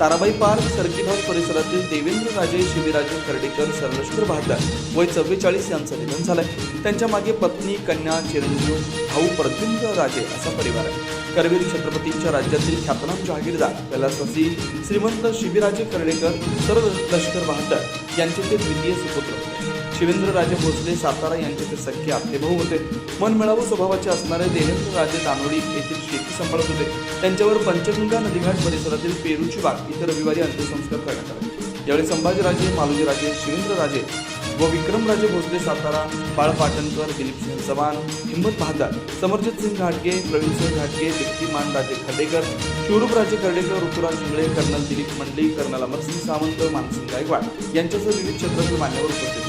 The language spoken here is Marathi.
ताराबाई पार्क सर्किट हाऊस परिसरातील देवेंद्र राजे शिवीराजे खर्डेकर सर्वेश्वर बहादर वय चव्वेचाळीस यांचं निधन झालंय. त्यांच्या मागे पत्नी कन्या चिरंजीव भाऊ प्रद्युम्न राजे असा परिवार आहे. करवीर छत्रपतींच्या राज्यातील ख्यातनाम जहागीरदार कैलासवासी श्रीमंत शिवीराजे खर्डेकर सर लष्कर बहादर यांचे ते द्वितीय सुपुत्र होते. शिवेंद्रराजे भोसले सातारा यांचे ते सख्खे आत्तेभाऊ होते. मनमिळावू स्वभावाचे असणारे देवेंद्र राजे दानोडी येथील शेती सांभाळत होते. त्यांच्यावर पंचगंगा नदीघाट परिसरातील पेरूची बाग इथं रविवारी अंत्यसंस्कार करण्यात आले. यावेळी संभाजीराजे मालोजीराजे शिवेंद्रराजे व विक्रमराजे भोसले सातारा बाळ पाटणकर दिलीप सिंह चव्हाण हिंमत बहादर समरजित सिंग घाटगे प्रवीणसिंह घाटगे दिप्तीमान राजे खडेकर शिवरूप खर्डेकर ऋतुराज शिंगळे कर्नल दिलीप मंडळी कर्नल अमरसिंग सावंत मानसिंग गायकवाड यांच्यासह विविध क्षेत्रातील मान्यवर उपस्थित होते.